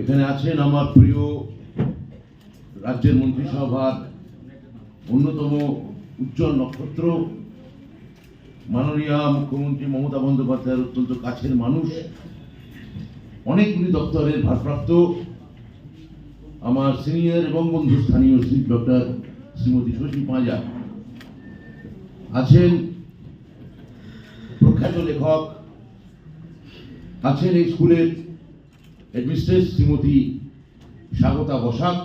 এখানে আছেন আমার প্রিয় রাজ্যের মন্ত্রিসভার অন্যতম উজ্জ্বল নক্ষত্র, মাননীয় মুখ্যমন্ত্রী মমতা বন্দ্যোপাধ্যায়ের অত্যন্ত কাছের মানুষ অনেকগুলি দপ্তরের ভারপ্রাপ্ত, আমার সিনিয়র এবং বন্ধু স্থানীয় শ্রী ডক্টর শ্রীমতী শশী পাঁজা। আছেন প্রখ্যাত লেখক, আছেন এই স্কুলের হেডমিস্ট্রেস শ্রীমতী স্বাগতা বসাক,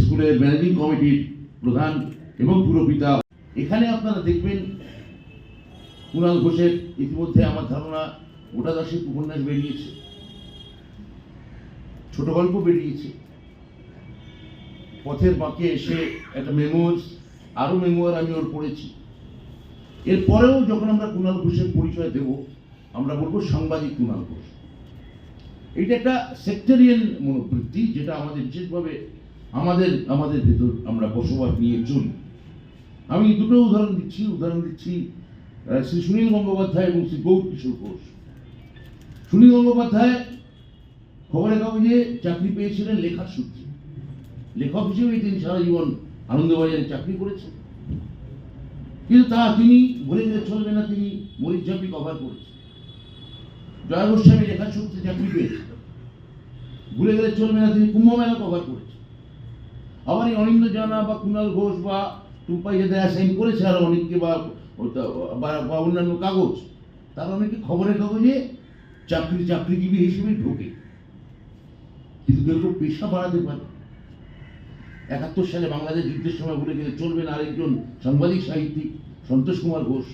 স্কুলের ম্যানেজিং কমিটির প্রধান এবং পুরপিতা। এখানে আপনারা দেখবেন কুণাল ঘোষের ইতিমধ্যে আমার ধারণা গোটা দশেক উপন্যাস বেরিয়েছে। ছোট গল্প বেরিয়েছে। পথের বাঁকে এসে একটা মেমোস আরও মেমোয়ার আমি ওর পড়েছি। এরপরেও যখন আমরা কুণাল ঘোষের পরিচয় দেব, আমরা বলব সাংবাদিক কুণাল ঘোষ। এটা একটা সেক্টরিয়ান মনোবৃত্তি যেটা আমাদের বিশেষভাবে আমাদের আমাদের ভেতর আমরা বসবাস নিয়ে চলি। আমি দুটো উদাহরণ দিচ্ছি উদাহরণ দিচ্ছি শ্রী সুনীল গঙ্গোপাধ্যায় এবং শ্রী গৌর কিশোর ঘোষ। সুনীল গঙ্গোপাধ্যায় খবরের কাগজে চাকরি পেয়েছিলেন লেখার সূত্রে। লেখক হিসেবেই তিনি সারা জীবন আনন্দবাজারে চাকরি করেছেন। কিন্তু তা তিনি বলে গেলে চলবে না, তিনি মরিচাপি কভার করেছেন। জয় গোস্বামী লেখার সূত্রে চাকরি পেয়েছেন। ভুলে গেলে চলবে না, তিনি কুম্ভ মেলা কভার করেছেন আবার এই অনিন্দ জানা বা কুণাল ঘোষ বা টুম্পাই যাতে অ্যাসাইন করেছে আর অনেককে বা বা- অন্যান্য কাগজ, তারা অনেকে খবরের কাগজে চাকরি, চাকরিজীবী হিসেবে ঢোকে। কিন্তু কেউ পেশা বাড়াতে পারে। একাত্তর সালে বাংলাদেশ যুদ্ধের সময় ভুলে গেলে চলবে না আরেকজন সাংবাদিক সাহিত্যিক সন্তোষ কুমার ঘোষ।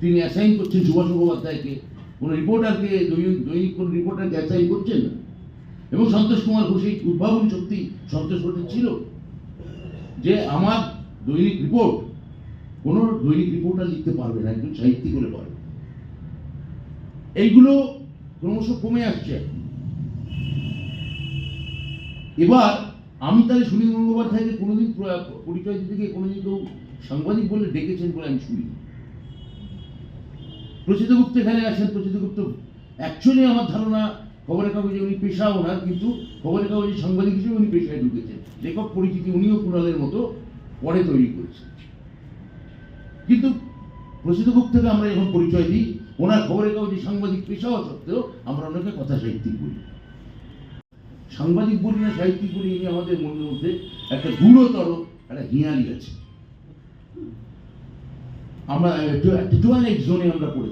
তিনি অ্যাসাইন করছেন সুভাষ মুখোপাধ্যায়কে কোনো রিপোর্টারকে দৈনিক দৈনিক কোনো রিপোর্টারকে অ্যাসাইন করছেন না। এবং সন্তোষ কুমার ঘোষ এই উদ্ভাবন শক্তি সন্তোষ ঘোষের ছিল। যে আমার দৈনিক রিপোর্ট কোনো দৈনিক রিপোর্টার লিখতে পারবে না, একজন সাহিত্যিক হলে পারবে। এইগুলো ক্রমশ কমে আসছে। এবার আমি তাহলে সুনীল গঙ্গোপাধ্যায়কে কোনোদিন প্র- পরিচয় দিতে গিয়ে কোনোদিন কেউ সাংবাদিক বলে ডেকেছেন বলে আমি শুনি প্রচিত গুপ্ত এখানে আছেন প্রচিত গুপ্ত অ্যাকচুয়ালি আমার ধারণা খবরের কাগজে উনি পেশা ওনার কিন্তু খবরের কাগজে সাংবাদিক হিসেবে উনি পেশায় ঢুকেছেন। লেখক পরিচিতি উনিও কুণালের মতো পরে তৈরি করেছেন। কিন্তু প্রসিদ্ধ থেকে আমরা যখন পরিচয় দিই, ওনার খবরের কাগজে সাংবাদিক পেশা হওয়া সত্ত্বেও আমরা ওনাকে কথা সাহিত্যিক বলি। সাংবাদিক বলি না, সাহিত্যিক বলি এই আমাদের মনের মধ্যে একটা দূরতর, একটা হিয়ালি আছে। আমরা একটু জোনে আমরা পড়ে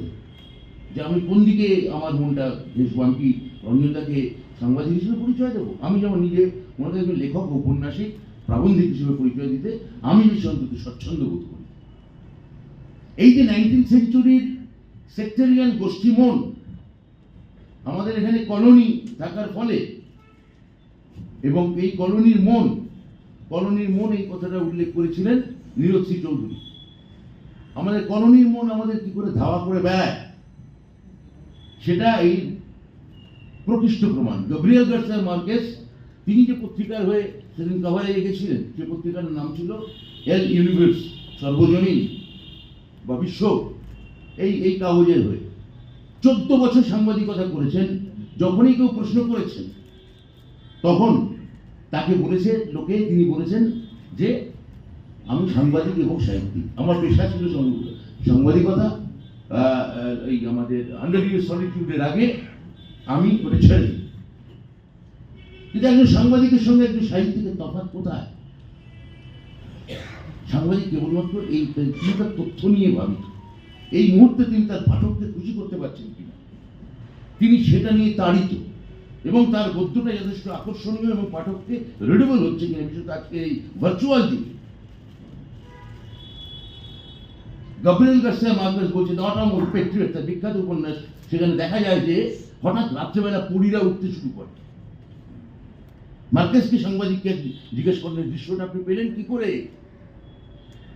যে আমি কোন দিকে আমার মনটা ঘেসবো আমি কি রঞ্জনদাকে সাংবাদিক হিসেবে পরিচয় দেবো? আমি যেমন নিজে ওনাকে একজন লেখক ঔপন্যাসিক প্রাবন্ধিক হিসেবে পরিচয় দিতে আমি বেশি অন্তত স্বচ্ছন্দ বোধ করি। এই যে নাইনটিন সেঞ্চুরির সেক্টরিয়ান গোষ্ঠী মন, আমাদের এখানে কলোনি থাকার ফলে এবং এই কলোনির মন কলোনির মন এই কথাটা উল্লেখ করেছিলেন নীরজ চৌধুরী। আমাদের কলোনির মন আমাদের কি করে ধাওয়া করে বেড়ায়? সেটা এই প্রকৃষ্ট প্রমাণ। গব্রিয়েল গার্সিয়া মার্কেস, তিনি যে পত্রিকার হয়ে সেদিন কভারে রেখেছিলেন সে পত্রিকার নাম ছিল এল ইউনিভার্স, সর্বজনীন বা বিশ্ব, এই এই কাগজের হয়ে। চোদ্দ বছর সাংবাদিকতা করেছেন, যখনই কেউ প্রশ্ন করেছেন, তখন তাকে বলেছে, লোকে, তিনি বলেছেন যে, আমি সাংবাদিক এবং সাহিত্যিক, আমার পেশা ছিল সাংবাদিকতা। এই আমাদের ইয়ার সলিটিউডের আগে আমি ওটা ছেড়ে দিই। কিন্তু একজন সাংবাদিকের সঙ্গে একজন সাহিত্যিকের তফাৎ কোথায়? সাংবাদিক কেবলমাত্র এই তিনি তার তথ্য নিয়ে ভাবিত। এই মুহূর্তে তিনি তার পাঠককে খুশি করতে পারছেন কিনা? তিনি সেটা নিয়ে তাড়িত এবং তার গদ্যটা যথেষ্ট আকর্ষণীয় এবং পাঠককে রিডেবল হচ্ছে কিনা, বিশেষত আজকে এই ভার্চুয়াল যুগে গাব্রিয়েল গার্সিয়া মার্কেস বলছে দ্য অটাম পেট্রিয়ট তার বিখ্যাত উপন্যাস। সেখানে দেখা যায় যে হঠাৎ রাত্রেবেলা পরীরা উঠতে শুরু করে। মার্কেসকে সাংবাদিককে জিজ্ঞেস করলেন, দৃশ্যটা আপনি পেলেন কি করে?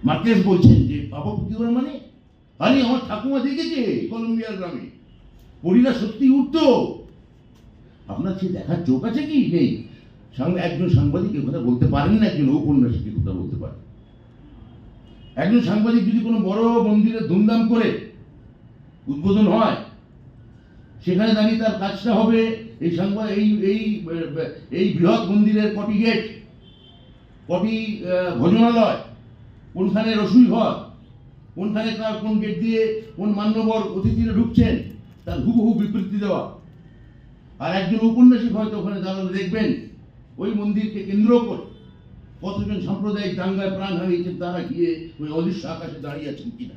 মার্কেস বলছেন যে, বাবা কি করে মানে? আরে, আমার ঠাকুমা দেখেছে কলম্বিয়ার গ্রামে। পরীরা সত্যি উঠতো? আপনার সে দেখার চোখ আছে কি? নেই। সাং- একজন সাংবাদিক কথা বলতে পারেন না, একজন ঔপন্যাসিক কথা বলতে পারেন। একজন সাংবাদিক যদি কোনো বড় মন্দিরে ধুমধাম করে উদ্বোধন হয়, সেখানে দাঁড়িয়ে তার কাজটা হবে এই সংবাদ, এই এই এই বৃহৎ মন্দিরের কটি গেট কটি ভোজনালয়, কোনখানে রসুই ঘর, কোনখানে তার কোন গেট দিয়ে কোন মান্যবর অতিথিরা ঢুকছেন, তার হুবহু বিবৃতি দেওয়া। আর একজন উপন্যাসিক হয়তো ওখানে দাঁড়ালে দেখবেন, ওই মন্দিরকে কেন্দ্র করে কতজন সাম্প্রদায়িক দাঙ্গায় প্রাণ হারিয়েছেন তারা গিয়ে ওই অদৃশ্য আকাশে দাঁড়িয়ে আছেন কিনা?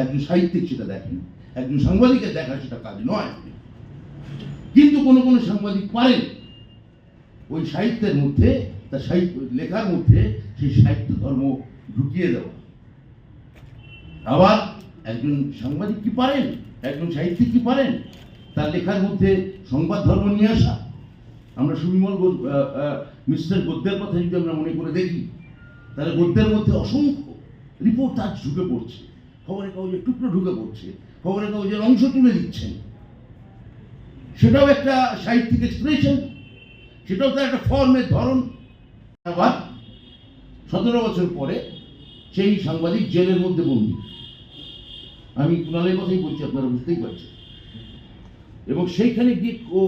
একজন সাহিত্যিক সেটা দেখেন, একজন সাংবাদিকের দেখা সেটা কাজ নয়। কিন্তু কোনো কোনো সাংবাদিক পারেন। ওই সাহিত্যের মধ্যে, তার সাহিত্য, লেখার মধ্যে সেই সাহিত্য ধর্ম ঢুকিয়ে দেওয়া। আবার একজন সাংবাদিক কি পারেন? একজন সাহিত্যিক কি পারেন? তার লেখার মধ্যে সংবাদ ধর্ম নিয়ে আসা। আমরা সুবিমল মিস্টার গদ্যের কথা যদি আমরা মনে করে দেখি, তাহলে গদ্যের মধ্যে অসংখ্য রিপোর্ট আজ ঢুকে পড়ছে। খবরের কাগজের টুকরো ঢুকে পড়ছে, খবরের কাগজের অংশ তুলে দিচ্ছেন। সেটাও একটা সাহিত্যিক এক্সপ্রেশন সেটাও তার একটা ফর্মের ধরন। আবার সতেরো বছর পরে সেই সাংবাদিক জেলের মধ্যে বন্দী। আমি কুণালের কথাই বলছি, আপনারা বুঝতেই পারছেন। এবং সেইখানে গিয়ে ও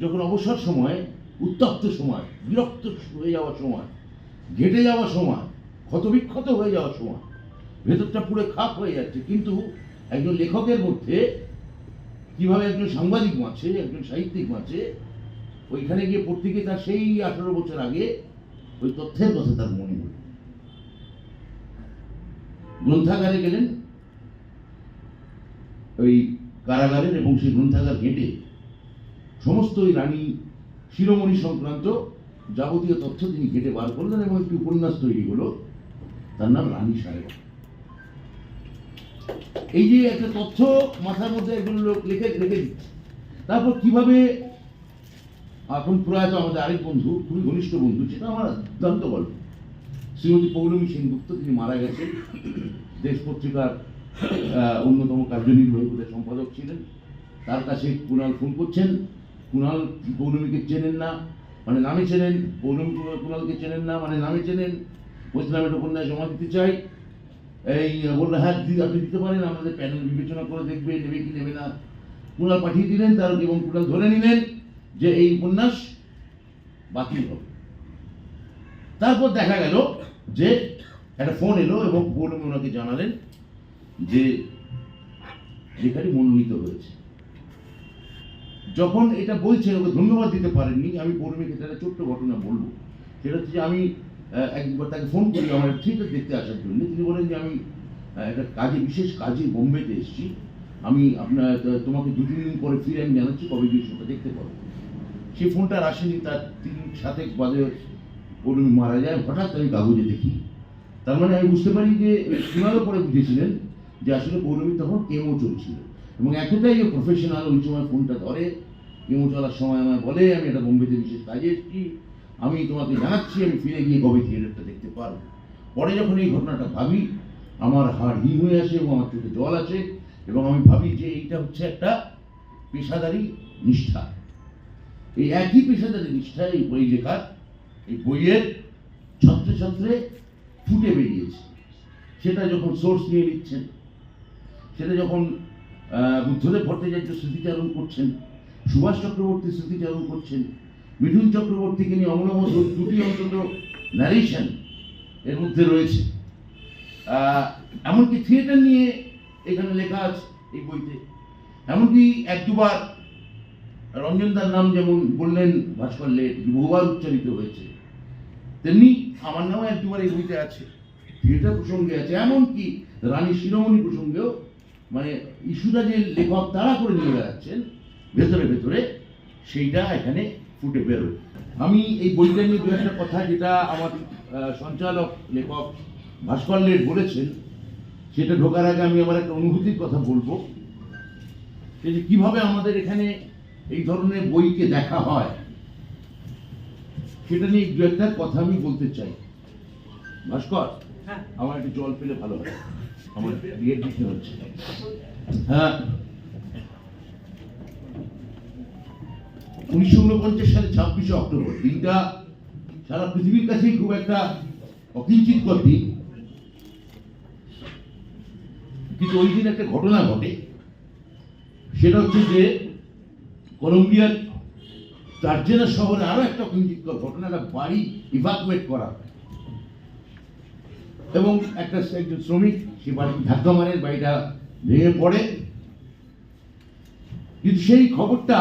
যখন অবসর সময় উত্তপ্ত সময়, বিরক্ত হয়ে যাওয়ার সময়, ঘেটে যাওয়ার সময়, ক্ষতবিক্ষত হয়ে যাওয়ার সময়। ভেতরটা পুরো খাপ হয়ে যাচ্ছে। কিন্তু একজন লেখকের মধ্যে কীভাবে একজন সাংবাদিক বাঁচে, একজন সাহিত্যিক বাঁচে, ওইখানে গিয়ে পড়তে গিয়ে তার সেই আঠারো বছর আগে ওই তথ্যের কথা তার মনে হল গ্রন্থাগারে গেলেন। ওই কারাগারের এবং সেই গ্রন্থাগার ঘেঁটে সমস্ত ওই রানী শিরোমণি সংক্রান্ত যাবতীয় তথ্য তিনি ঘেটে বার করলেন এবং একটি উপন্যাস তৈরি হলো, তার নাম রানী সাহেব। এই যে একটা তথ্য মাথার মধ্যে একজন লোক লিখে, রেখে দিচ্ছে। তারপর কীভাবে, এখন প্রয়াত আমাদের আরেক বন্ধু, খুবই ঘনিষ্ঠ বন্ধু সেটা আমার দুর্দান্ত গল্প। শ্রীমতী পৌলমী সেনগুপ্ত, তিনি মারা গেছেন। দেশ পত্রিকার অন্যতম কার্যনির্বাহী সম্পাদক ছিলেন। তার কাছে কুণাল ফোন করছেন। কুণাল পৌলমীকে চেনেন না মানে নামে চেনেন, পৌলমী কুণালকে চেনেন না মানে নামে চেনেন। বলছিলাম এটা উপন্যাস জমা দিতে চাই। এই, বলল হ্যাঁ আপনি দিতে পারেন, আমাদের প্যানেল বিবেচনা করে দেখবে নেবে কি নেবে না। কুণাল পাঠিয়ে দিলেন, তার এবং কুণাল ধরে নিলেন যে এই উপন্যাস বাতিল হবে। তারপর দেখা গেল যে একটা ফোন এলো এবং পৌলমী ওনাকে জানালেন যে লেখাটি মনোনীত হয়েছে। যখন এটা বলছে, ওকে ধন্যবাদ দিতে পারেননি, আমি পৌলমীকে একটা ছোট্ট ঘটনা বলব। সেটা হচ্ছে যে আমি একবার তাকে ফোন করি আমার থিয়েটার দেখতে আসার জন্য। তিনি বলেন যে, আমি একটা কাজে, বিশেষ কাজে বোম্বেতে এসেছি। আমি আপনার, তোমাকে দু তিন দিন পরে ফিরে আমি জানাচ্ছি, কবে গিয়ে শোটা দেখতে পাবো? সেই ফোনটা আসেনি, তার তিন, সাতেক বাদে পৌলমী মারা যায়। হঠাৎ আমি কাগজে দেখি। তার মানে আমি বুঝতে পারি যে কুণালও পরে বুঝেছিলেন যে আসলে পৌলমী তখন কেমো চলছিল। এবং এতটাই যে প্রফেশনাল ওই সময় ফোনটা ধরে কেমো চলার সময় আমায় বলে, আমি একটা বোম্বেতে বিশেষ কাজে এসেছি, আমি তোমাকে জানাচ্ছি, আমি ফিরে গিয়ে কবে থিয়েটারটা দেখতে পারব। পরে যখন এই ঘটনাটা ভাবি, আমার হাড় হিম হয়ে আসে এবং আমার চোখে জল আসে এবং আমি ভাবি যে এইটা হচ্ছে একটা পেশাদারি নিষ্ঠা। এই একই পেশাদারি নিষ্ঠা, এই বই লেখার, এই বইয়ের ছত্রে ছত্রে ফুটে বেরিয়েছে। সেটা যখন সোর্স নিয়ে নিচ্ছেন, সেটা যখন বুদ্ধদেব ভট্টাচার্য স্মৃতিচারণ করছেন, সুভাষ চক্রবর্তী স্মৃতিচারণ করছেন মিঠুন চক্রবর্তীকে নিয়ে অমলম দুটি অন্তত ন্যারেশন এর মধ্যে রয়েছে। এমনকি থিয়েটার নিয়ে এখানে লেখা আছে এই বইতে। এমনকি এক দুবার রঞ্জনদার নাম যেমন বললেন ভাস্কর লেট বহুবার উচ্চারিত হয়েছে, তেমনি আমার নামও এক দুবার এই বইতে আছে। থিয়েটার প্রসঙ্গে আছে, এমনকি রানী শিরোমণি প্রসঙ্গেও মানে ইস্যুটা যে লেখক তারা করে নিয়ে বেড়াচ্ছেন ভেতরে ভেতরে সেইটা এখানে ফুটে বেরোয়। আমি এই বইটা নিয়ে দু একটা কথা যেটা আমার সঞ্চালক লেখক ভাস্কর লেট বলেছেন সেটা ঢোকার আগে আমি আমার একটা অনুভূতির কথা বলব। সে যে কীভাবে আমাদের এখানে এই ধরনের বইকে দেখা হয় সেটা নিয়ে দু একটা কথা আমি বলতে চাই। ভাস্কর হ্যাঁ। আমার একটু জল পেলে ভালো হয়। আমার বিয়ের দিতে হচ্ছে। উনিশশো উনপঞ্চাশ সালে ছাব্বিশে অক্টোবর, দিনটা সারা পৃথিবীর কাছেই খুব একটা অকিঞ্চিতকর দিন কিন্তু ওই দিন একটা ঘটনা ঘটে। সেটা হচ্ছে যে কলম্বিয়ার টার্জেনা শহরে আরও একটা কুঞ্চিতকর ঘটনা একটা বাড়ি ইভাকুয়েট করা হয়। এবং একটা একজন শ্রমিক, সে বাড়ি ধাক্কা মারে, বাড়িটা ভেঙে পড়ে। কিন্তু সেই খবরটা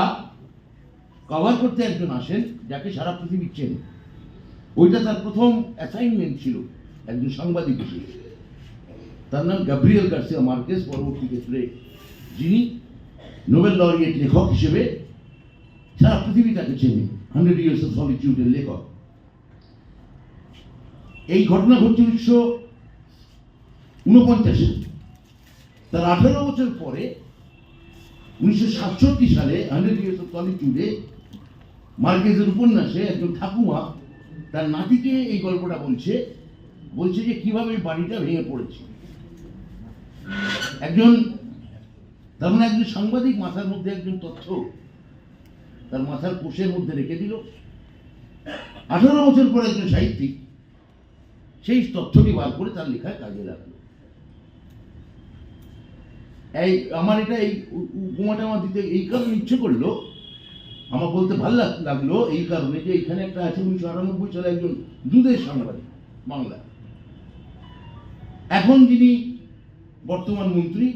কভার করতে একজন আসেন যাকে সারা পৃথিবী চেনে। ওইটা তার প্রথম অ্যাসাইনমেন্ট ছিল, একজন সাংবাদিক হিসেবে। তার নাম গ্যাব্রিয়েল গার্সিয়া মার্কেস, পরবর্তী ক্ষেত্রে যিনি নোবেল লরিয়েট লেখক হিসেবে সারা পৃথিবী তাকে চেনে, হান্ড্রেড ইয়ার্স অফ সলিটিউডের লেখক। এই ঘটনা ঘটছে উনিশশো উনপঞ্চাশে তার আঠেরো বছর পরে উনিশশো সাতষট্টি সালে হান্ড্রেড মার্কেজের উপন্যাসে একজন ঠাকুমা তার নাতিকে এই গল্পটা বলছে বলছে যে কীভাবে বাড়িটা ভেঙে পড়েছে। একজন তার মানে একজন সাংবাদিক মাথার মধ্যে একজন তথ্য তার মাথার কোষের মধ্যে রেখে দিল। আঠারো বছর পরে একজন সাহিত্যিক সেই তথ্যটি বার করে তার লেখায় কাজে লাগল। এই আমার এটা এই উপমাটা আমার দিতে এই কারণে ইচ্ছে করল। আমার বলতে ভালো লাগ- লাগল এই কারণে যে এখানে একটা আছে উনিশশো আটানব্বই সালে একজন দুধের সাংবাদিক বাংলা। এখন যিনি বর্তমান মন্ত্রী,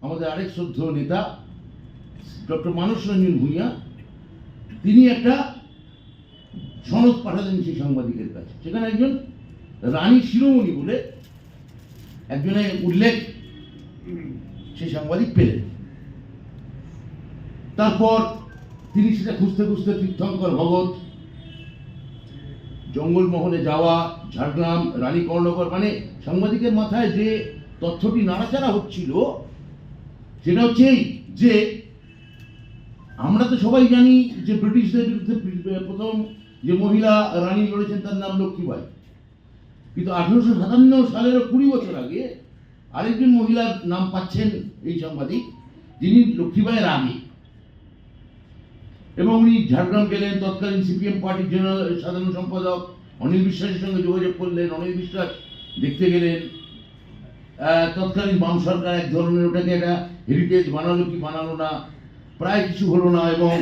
আমাদের আরেক শ্রদ্ধ নেতা, ডক্টর মানস রঞ্জন ভূঁইয়া, তিনি একটা সনদ পাঠালেন সেই সাংবাদিকের কাছে। সেখানে একজন রানী শিরোমণি বলে একজনের উল্লেখ সেই সাংবাদিক পেলেন। তারপর তিনি সেটা খুঁজতে খুঁজতে তীর্থঙ্কর ভগত, জঙ্গলমহলে যাওয়া, ঝাড়গ্রাম, রানী কর্ণকর মানে সাংবাদিকের মাথায় যে তথ্যটি নাড়াচাড়া হচ্ছিল, সেটা হচ্ছে এই যে আমরা তো সবাই জানি যে ব্রিটিশদের বিরুদ্ধে প্রথম যে মহিলা রানী লড়েছেন তার নাম লক্ষ্মীবাই কিন্তু আঠেরোশো সাতান্ন সালেরও কুড়ি বছর আগে আরেকজন মহিলার নাম পাচ্ছেন এই সাংবাদিক, যিনি লক্ষ্মীবাইয়ের আগে এবং উনি ঝাড়গ্রাম গেলেন, তৎকালীন সিপিএম পার্টির জেনারেল, সাধারণ সম্পাদক, অনিল বিশ্বাসের সঙ্গে যোগাযোগ করলেন, অনিল বিশ্বাস দেখতে গেলেন। তৎকালীন বাম সরকার এক ধরনের, ওটাকে একটা হেরিটেজ বানালো কি বানালো না, প্রায় কিছু হলো না, এবং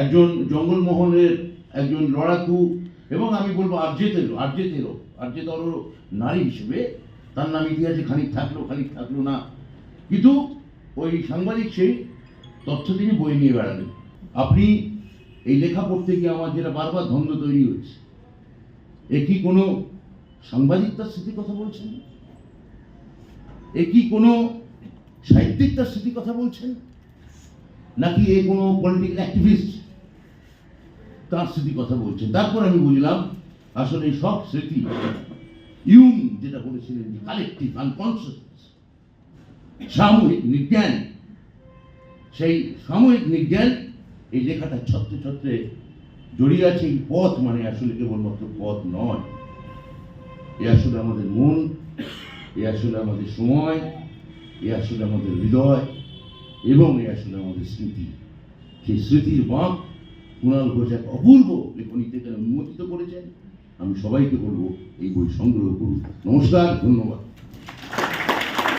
একজন জঙ্গলমোহনের একজন লড়াকু, এবং আমি বলব আর্জেতেরও আর্জেতেরও, আর্জেতরও নারী হিসেবে তার নাম ইতিহাসে খানিক থাকল খানিক থাকল না। কিন্তু ওই সাংবাদিক সেই তথ্য তিনি বই নিয়ে বেড়ালেন। আপনি এই লেখা পড়তে গিয়ে আমার যেটা বারবার দ্বন্দ্ব তৈরি হচ্ছে, এ কি কোনো সাংবাদিক তার স্মৃতির কথা বলছেন? এ কি কোনো সাহিত্যিক তার স্মৃতির কথা বলছেন? নাকি এ কোনো পলিটিক্যাল অ্যাক্টিভিস্ট তার স্মৃতির কথা বলছেন? তারপর আমি বুঝলাম, আসলে সব স্মৃতি ইউম যেটা বলেছিলেন কালেকটিভ আনকনসিয়াস সামূহিক নিজ্ঞান। সেই সামূহিক নিজ্ঞান এই লেখাটা ছত্রে ছত্রে জড়িয়ে আছে। এই পথ মানে আসলে কেবলমাত্র পথ নয়। এ আসলে আমাদের মন, এ আসলে আমাদের সময়, এ আসলে আমাদের হৃদয় এবং এ আসলে আমাদের স্মৃতি। সেই স্মৃতির বাঁক কুণাল ঘোষ এক অপূর্ব লেখনীতে উন্মোচিত করেছেন? আমি সবাইকে বলব এই বই সংগ্রহ করুন। নমস্কার ধন্যবাদ।